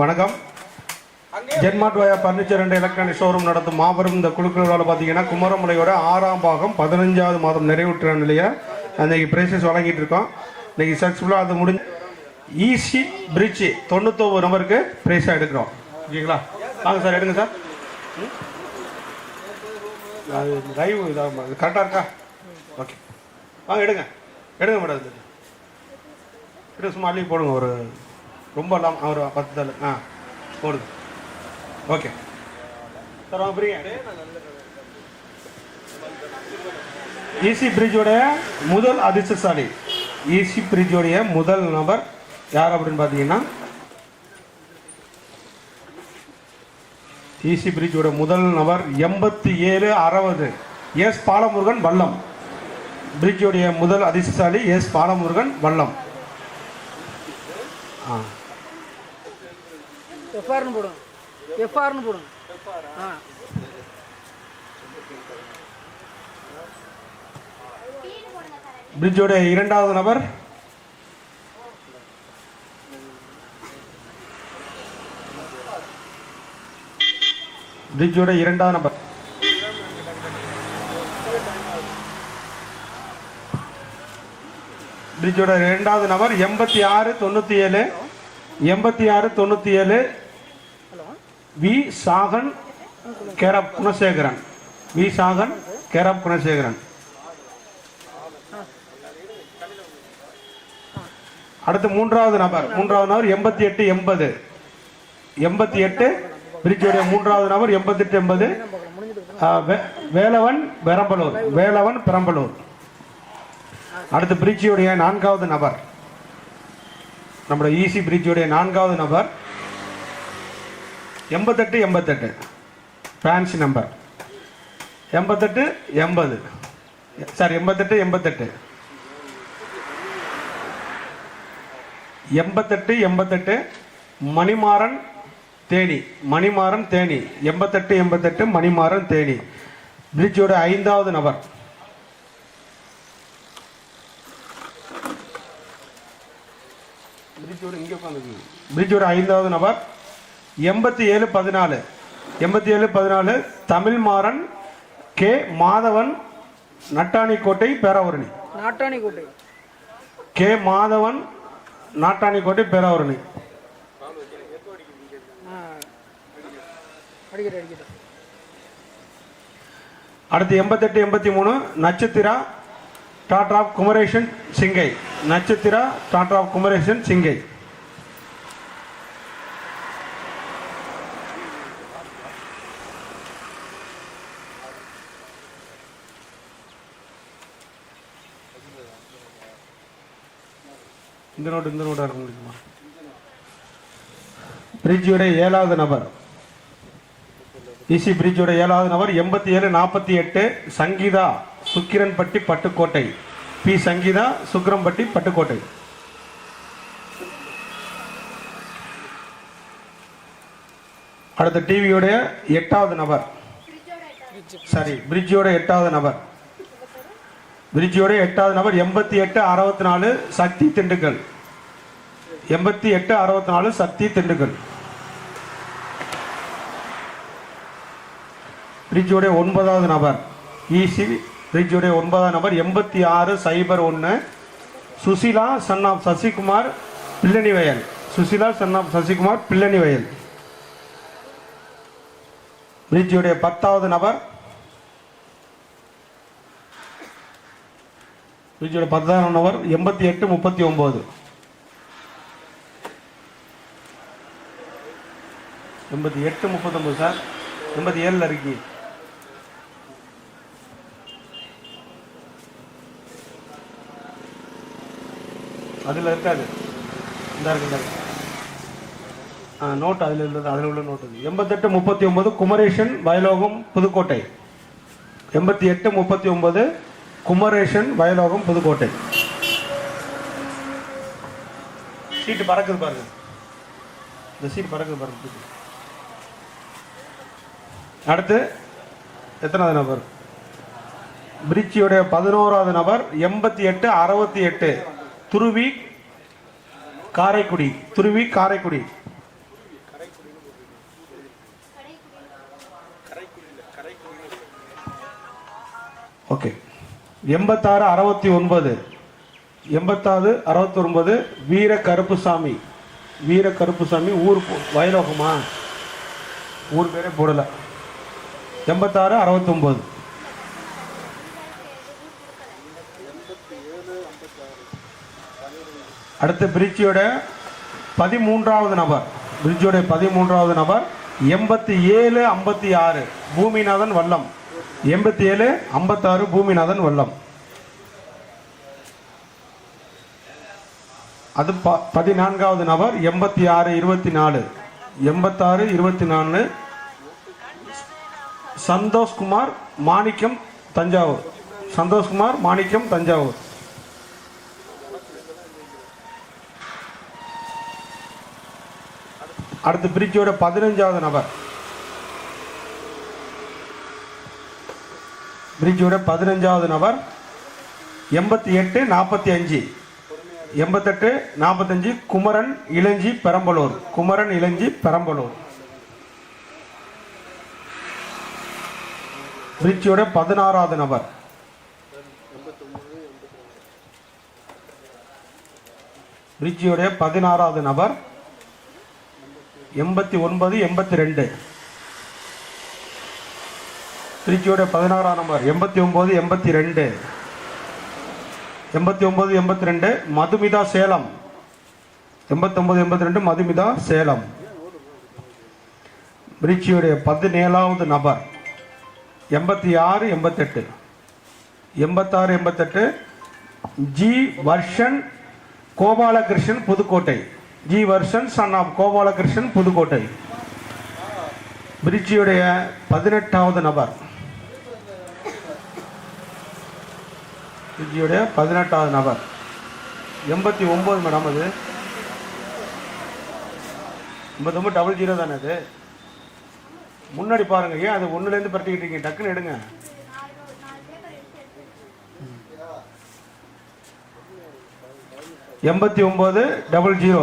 வணக்கம். ஜென்மாட்வாயா furniture and electronic showroom நடத்தும் மாபெரும் இந்த குழுக்களால் பார்த்தீங்கன்னா குமரமலையோட ஆறாம் பாகம் பதினஞ்சாவது மாதம் நிறைவுற்ற நிலையை அன்றைக்கி ப்ரைஸஸ் வழங்கிட்டு இருக்கோம். இன்னைக்கு சக்ஸஸ்ஃபுல்லாக அது முடிஞ்சு ஈஸி பிரிட்ஜ் தொண்ணூத்தொம்பது நம்பருக்கு ப்ரைஸாக எடுக்கிறோம். ஓகேங்களா? வாங்க சார் எடுங்க சார். அது லைவ் இதாக கரெக்டாக இருக்கா? ஓகே. வாங்க எடுங்க. எடுங்க மேடம் இது எடுங்க சும்மா அள்ளி போடுங்க ஒரு ரொம்ப லாங் அவர் பத்து தலை ஆ போடுது ஓகே. சார் வாங்க பிரிங்க ஈசி பிரிட்ஜோடைய முதல் அதிர்ஷ்டசாலி. ஈசி பிரிட்ஜோடைய முதல் நபர் யார் அப்படின்னு பார்த்தீங்கன்னா ஈசி பிரிட்ஜோட முதல் நபர் எண்பத்தி ஏழு அறுபது. எஸ் பாலமுருகன் வல்லம். பிரிட்ஜோடைய முதல் அதிர்ஷ்டசாலி எஸ் பாலமுருகன் வல்லம். ஆ. எஃப்ஆர்னு போடுங்க. எஃப்ஆர்னு போடுங்க. ஆ. பிரிட்ஜோட இரண்டாவது நபர். பிரிட்ஜோட இரண்டாவது நபர். பிரிட்ஜோட இரண்டாவது நபர் எண்பத்தி ஆறு தொண்ணூற்றி ஏழு எண்பத்தி ஆறு தொண்ணூற்றி ஏழு வி சாகன் கேரப் குணசேகரன். வி சாகன் கேரப் குணசேகரன். அடுத்து மூன்றாவது நபர். மூன்றாவது நபர் எண்பத்தி எட்டு எண்பது. எண்பத்தி எட்டு பிரிட்ஜோடைய மூன்றாவது நபர் எண்பத்தி எட்டு எண்பது. வேலவன் பெரம்பலூர். வேலவன் பெரம்பலூர். அடுத்து பிரிட்ஜியுடைய நான்காவது நபர். நம்முடைய ஈசி பிரிட்ஜியுடைய நான்காவது நபர். எண்பத்தெட்டு எண்பத்தெட்டு. ஃபேன்சி நம்பர் எண்பத்தெட்டு எண்பது. சார் எண்பத்தெட்டு எண்பத்தெட்டு. எண்பத்தெட்டு எண்பத்தெட்டு மணிமாறன் தேனி. மணிமாறன் தேனி. எண்பத்தெட்டு எண்பத்தெட்டு மணிமாறன் தேனி. பிரிட்ஜோட ஐந்தாவது நபர். பிரிட்ஜோட இங்கே பிரிட்ஜோட ஐந்தாவது நபர். எண்பத்தி ஏழு பதினாலு. எண்பத்தி ஏழு பதினாலு Tamilmaran K. Madhavan Nattanikottai Peravurani. Nattanikottai K. Madhavan Nattanikottai Peravurani. அடுத்து எண்பத்தெட்டு எண்பத்தி மூணு நட்சத்திரா டாடா ஆஃப் குமரேஷன் சிங்கை. நட்சத்திரா டாடா ஆஃப் குமரேஷன் சிங்கை. இந்த நோட்டு இந்த நோட்டாக இருக்க முடியுமா பிரிட்ஜோட ஏழாவது நபர். இசி பிரிட்ஜோட ஏழாவது நபர் எண்பத்தி ஏழு நாற்பத்தி எட்டு சங்கீதா சுக்கிரன்பட்டி பட்டுக்கோட்டை. பி. சங்கீதா சுக்கிரம்பட்டி பட்டுக்கோட்டை. அடுத்த டிவியோடைய எட்டாவது நபர். சரி பிரிட்ஜோட எட்டாவது நபர். பிரிட்ஜோட எட்டாவது நபர் எண்பத்தி எட்டு அறுபத்தி நாலு சக்தி திண்டுக்கல். எண்பத்தி எட்டு அறுபத்தி நாலு சக்தி திண்டுக்கல். பிரிட்ஜுடைய ஒன்பதாவது நபர் இசி பிரிட்ஜுடைய ஒன்பதாவது நபர் எண்பத்தி ஆறு சைபர் ஒன்று Sushila son of Sasikumar Pillanivayal Sushila son of Sasikumar Pillanivayal பிரிட்ஜுடைய பத்தாவது நபர் பிரிட்ஜுடைய பத்தாவது நபர் எண்பத்தி எட்டு முப்பத்தி ஒம்பது எண்பத்தி எட்டு முப்பத்தொம்பது சார். எண்பத்தி ஏழில் இருக்கு. அதில் இருக்காது. இந்த இருக்கு ஆ நோட் அதில் உள்ளது அதில் உள்ள நோட் அது எண்பத்தெட்டு முப்பத்தி ஒன்பது குமரேஷன் வயலோகம் புதுக்கோட்டை. எண்பத்தி எட்டு முப்பத்தி ஒன்பது குமரேஷன் வயலோகம் புதுக்கோட்டை. சீட்டு பறக்குது பாருங்க. இந்த சீட் பறக்குது பாருங்க அடுத்து எத்தனாவது நபர்? பிரிட்ஜியுடைய பதினோராவது நபர் எண்பத்தி எட்டு அறுபத்தி எட்டு. துருவி காரைக்குடி. துருவி காரைக்குடி. ஓகே. எண்பத்தாறு அறுபத்தி ஒன்பது. எண்பத்தாறு அறுபத்தி ஒன்பது வீர கருப்புசாமி வீர கருப்புசாமி ஊர் வயலோகமா? ஊர் பேரே போடலை. எண்பத்தாறு அறுபத்தொம்போது அடுத்து பிரிட்ஜியோட பதிமூன்றாவது நபர். பிரிட்ஜோட பதிமூன்றாவது நபர் எண்பத்தி ஏழு ஐம்பத்தி ஆறு பூமிநாதன் வல்லம். எண்பத்தி ஏழு ஐம்பத்தாறு பூமிநாதன் வல்லம். அது ப பதினான்காவது நபர் எண்பத்தி ஆறு இருபத்தி நாலு எண்பத்தாறு இருபத்தி நாலு சந்தோஷ்குமார் மாணிக்கம் தஞ்சாவூர். சந்தோஷ்குமார் மாணிக்கம் தஞ்சாவூர். அடுத்து பிரிட்ஜோட பதினஞ்சாவது நபர். பிரிட்ஜோட பதினஞ்சாவது நபர். எண்பத்தி எட்டு நாற்பத்தி அஞ்சு. எண்பத்தெட்டு நாற்பத்தஞ்சு குமரன் இளஞ்சி பெரம்பலூர். குமரன் இளஞ்சி பெரம்பலூர். திருச்சியோட பதினாறாவது நபர் பிரிட்ஜோட பதினாறாவது நபர் எண்பத்தி ஒன்பது எண்பத்தி ரெண்டு. திருச்சியோட பதினாறாம் நம்பர் எண்பத்தி ஒம்பது எண்பத்தி ரெண்டு. எண்பத்தி ஒம்பது எண்பத்தி ரெண்டு மதுமிதா சேலம். எண்பத்தொம்பது எண்பத்தி ரெண்டு மதுமிதா சேலம். திருச்சியுடைய பதினேழாவது நபர் எண்பத்தி ஆறு எண்பத்தெட்டு. எண்பத்தாறு எண்பத்தெட்டு G Varshan Gopalakrishnan Pudukkottai. G Varshan son of Gopalakrishnan Pudukkottai. பிரிட்ஜியுடைய பதினெட்டாவது நபர். பிரிட்ஜியுடைய பதினெட்டாவது நபர். எண்பத்தி ஒம்பது மேடம் அது. எண்பத்தொம்பது டபுள் ஜீரோ தானே அது? முன்னாடி பாருங்க. ஏன் அது ஒன்றுலேருந்து பரட்டிக்கிட்டு இருக்கீங்க? டக்குன்னு எடுங்க. எண்பத்தி ஒம்பது டபுள் ஜீரோ.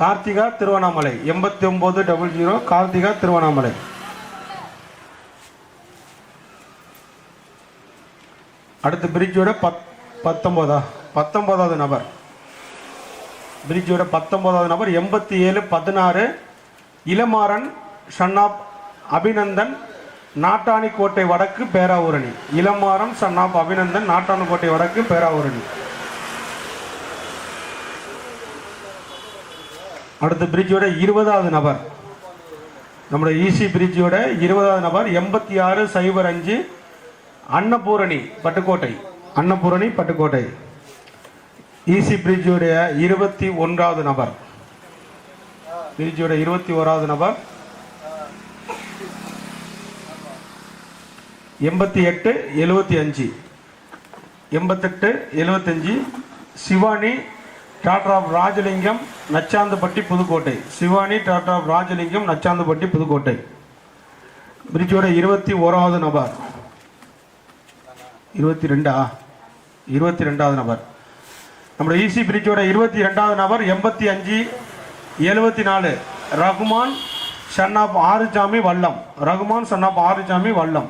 கார்த்திகா திருவண்ணாமலை. எண்பத்தி ஒம்பது டபுள் ஜீரோ கார்த்திகா திருவண்ணாமலை. அடுத்து பிரிட்ஜோட பத் பத்தொம்போதா பத்தொம்போதாவது நபர். பிரிட்ஜோட பத்தொம்போதாவது நபர். எண்பத்தி ஏழு பதினாறு இளமாறன் ஷன்னாப் அபிநந்தன் நாட்டாணிக்கோட்டை வடக்கு பேராவூரணி. இளமாறன் சன்னாப் அபிநந்தன் நாட்டாணிக்கோட்டை வடக்கு பேராவூரணி. அடுத்த பிரிட்ஜோட இருபதாவது நபர். நம்முடைய ஈசி பிரிட்ஜோட இருபதாவது நபர் எண்பத்தி ஆறு சைபர் அஞ்சு அன்னபூரணி பட்டுக்கோட்டை. அன்னபூரணி பட்டுக்கோட்டை. ஈசி பிரிட்ஜோடைய இருபத்தி ஒன்றாவது நபர். பிரிட்ஜோட இருபத்தி ஓராவது நபர். எண்பத்தி எட்டு எழுபத்தி அஞ்சு. எண்பத்தெட்டு எழுபத்தஞ்சு Shivani daughter of Rajalingam Nachanthapatti Pudukkottai. Shivani daughter of Rajalingam Nachanthapatti Pudukkottai. பிரிட்ஜோட இருபத்தி ஓராவது நபர். இருபத்தி ரெண்டா? இருபத்தி ரெண்டாவது நபர். நம்முடைய ஈசி பிரிட்ஜோட இருபத்தி ரெண்டாவது நபர் எண்பத்தி அஞ்சு எழுபத்தி நாலு. Rahman son of Arusamy Vallam. Rahman son of Arusamy Vallam.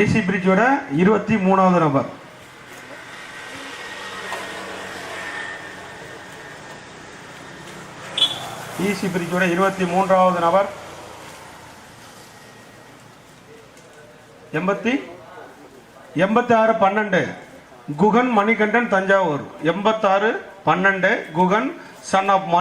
AC பிரிட்ஜோட இருபத்தி மூணாவது நபர் ஈசி பிரிட்ஜோட இருபத்தி மூன்றாவது நபர் எண்பத்தி எண்பத்தி ஆறு பன்னெண்டு குகன் மணிகண்டன் தஞ்சாவூர். எண்பத்தாறு பன்னெண்டு குகன் சன் ஆஃப்